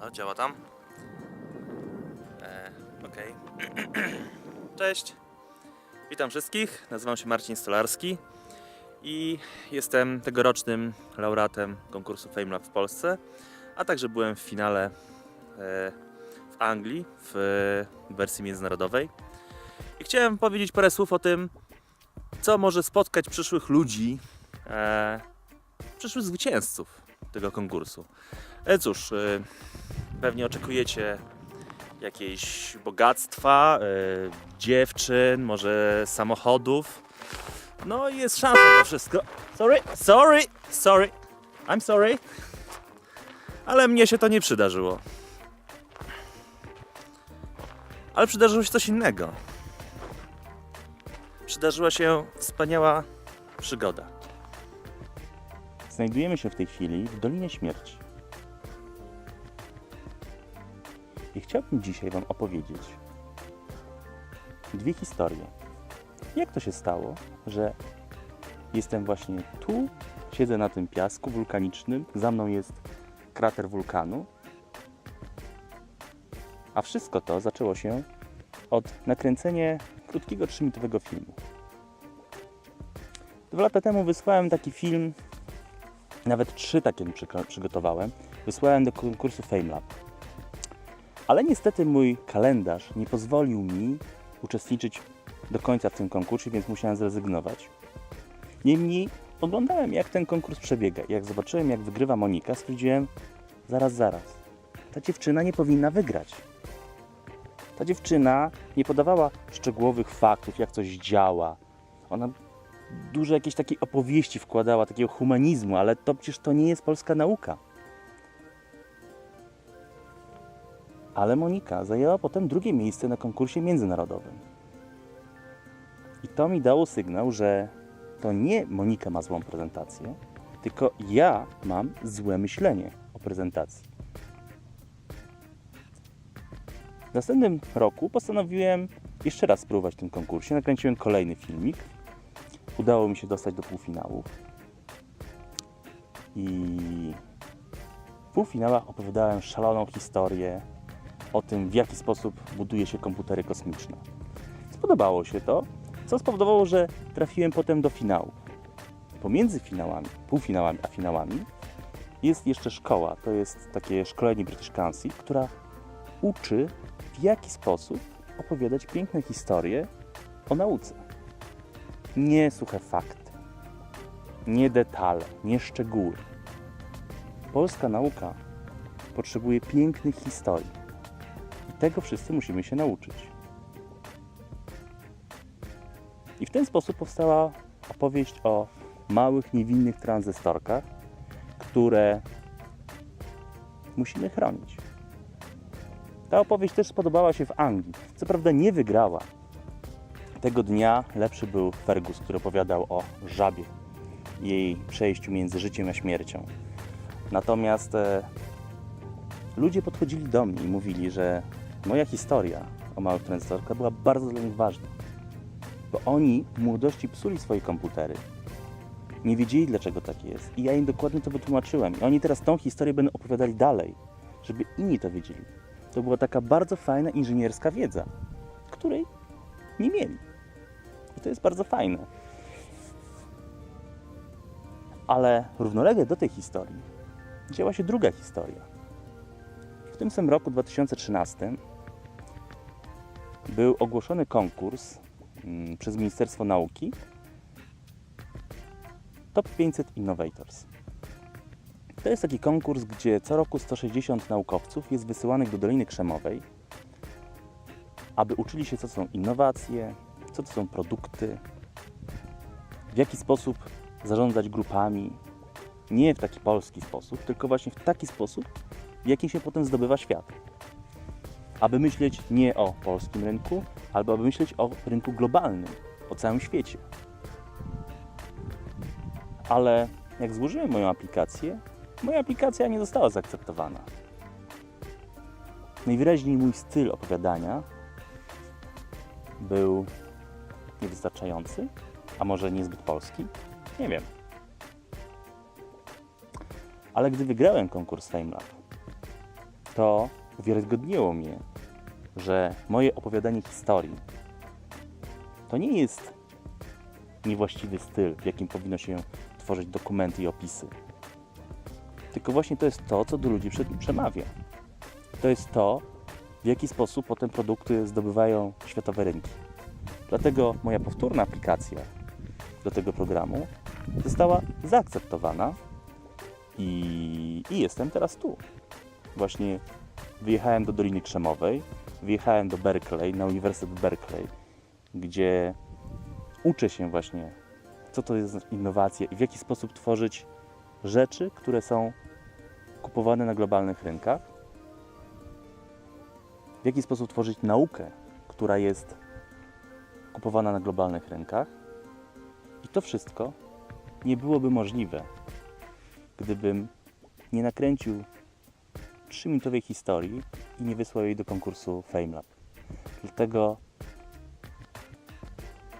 Halo, działa tam? E, Okej. Cześć. Witam wszystkich. Nazywam się Marcin Stolarski i jestem tegorocznym laureatem konkursu FameLab w Polsce, a także byłem w finale e, w Anglii w wersji międzynarodowej. I chciałem powiedzieć parę słów o tym, co może spotkać przyszłych ludzi, e, przyszłych zwycięzców tego konkursu. E, cóż, e, pewnie oczekujecie jakiejś bogactwa, e, dziewczyn, może samochodów. No i jest szansa na wszystko. Sorry, sorry, sorry, I'm sorry. Ale mnie się to nie przydarzyło. Ale przydarzyło się coś innego. Przydarzyła się wspaniała przygoda. Znajdujemy się w tej chwili w Dolinie Śmierci. I chciałbym dzisiaj Wam opowiedzieć dwie historie. Jak to się stało, że jestem właśnie tu, siedzę na tym piasku wulkanicznym, za mną jest krater wulkanu, a wszystko to zaczęło się od nakręcenia krótkiego, trzyminutowego filmu. Dwa lata temu wysłałem taki film nawet trzy takie przygotowałem. Wysłałem do konkursu FameLab. Ale niestety mój kalendarz nie pozwolił mi uczestniczyć do końca w tym konkursie, więc musiałem zrezygnować. Niemniej oglądałem, jak ten konkurs przebiega. Jak zobaczyłem, jak wygrywa Monika, stwierdziłem, zaraz, zaraz. Ta dziewczyna nie powinna wygrać. Ta dziewczyna nie podawała szczegółowych faktów, jak coś działa. Ona dużo jakiejś takiej opowieści wkładała, takiego humanizmu, ale to przecież to nie jest polska nauka. Ale Monika zajęła potem drugie miejsce na konkursie międzynarodowym. I to mi dało sygnał, że to nie Monika ma złą prezentację, tylko ja mam złe myślenie o prezentacji. W następnym roku postanowiłem jeszcze raz spróbować w tym konkursie. Nakręciłem kolejny filmik, udało mi się dostać do półfinałów. I w półfinałach opowiadałem szaloną historię o tym, w jaki sposób buduje się komputery kosmiczne. Spodobało się to, co spowodowało, że trafiłem potem do finału. Pomiędzy finałami, półfinałami a finałami jest jeszcze szkoła. To jest takie szkolenie British Council, która uczy, w jaki sposób opowiadać piękne historie o nauce nie suche fakty, nie detale, nie szczegóły. Polska nauka potrzebuje pięknych historii. I tego wszyscy musimy się nauczyć. I w ten sposób powstała opowieść o małych, niewinnych tranzystorkach, które musimy chronić. Ta opowieść też spodobała się w Anglii. Co prawda nie wygrała, tego dnia lepszy był Fergus, który opowiadał o żabie i jej przejściu między życiem a śmiercią. Natomiast e, ludzie podchodzili do mnie i mówili, że moja historia o małych tranzytorkach była bardzo dla nich ważna. Bo oni w młodości psuli swoje komputery. Nie wiedzieli, dlaczego tak jest. I ja im dokładnie to wytłumaczyłem. I oni teraz tą historię będą opowiadali dalej, żeby inni to wiedzieli. To była taka bardzo fajna inżynierska wiedza, której nie mieli. To jest bardzo fajne. Ale równolegle do tej historii działa się druga historia. W tym samym roku 2013 był ogłoszony konkurs mm, przez Ministerstwo Nauki Top 500 Innovators. To jest taki konkurs, gdzie co roku 160 naukowców jest wysyłanych do Doliny Krzemowej, aby uczyli się, co są innowacje, co to są produkty, w jaki sposób zarządzać grupami. Nie w taki polski sposób, tylko właśnie w taki sposób, w jaki się potem zdobywa świat. Aby myśleć nie o polskim rynku, albo aby myśleć o rynku globalnym, o całym świecie. Ale jak złożyłem moją aplikację, moja aplikacja nie została zaakceptowana. Najwyraźniej mój styl opowiadania był niewystarczający, a może niezbyt polski? Nie wiem. Ale gdy wygrałem konkurs FameLab, to uwiarygodniło mnie, że moje opowiadanie historii to nie jest niewłaściwy styl, w jakim powinno się tworzyć dokumenty i opisy. Tylko właśnie to jest to, co do ludzi przed- przemawia. To jest to, w jaki sposób potem produkty zdobywają światowe rynki. Dlatego moja powtórna aplikacja do tego programu została zaakceptowana i, i jestem teraz tu. Właśnie wyjechałem do Doliny Krzemowej, wyjechałem do Berkeley, na Uniwersytet Berkeley, gdzie uczę się właśnie, co to jest innowacja i w jaki sposób tworzyć rzeczy, które są kupowane na globalnych rynkach, w jaki sposób tworzyć naukę, która jest kupowana na globalnych rynkach. I to wszystko nie byłoby możliwe, gdybym nie nakręcił 3-minutowej historii i nie wysłał jej do konkursu FameLab. Dlatego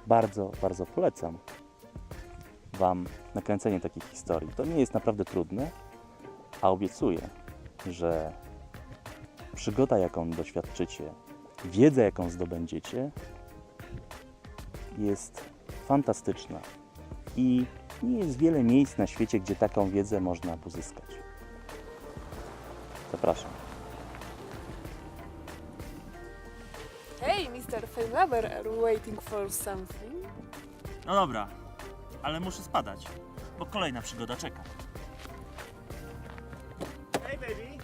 bardzo, bardzo polecam Wam nakręcenie takich historii. To nie jest naprawdę trudne, a obiecuję, że przygoda, jaką doświadczycie, wiedza, jaką zdobędziecie, jest fantastyczna i nie jest wiele miejsc na świecie, gdzie taką wiedzę można uzyskać. Zapraszam. Hey, Mr. Famelabber, are you waiting for something? No dobra, ale muszę spadać, bo kolejna przygoda czeka. Hey baby!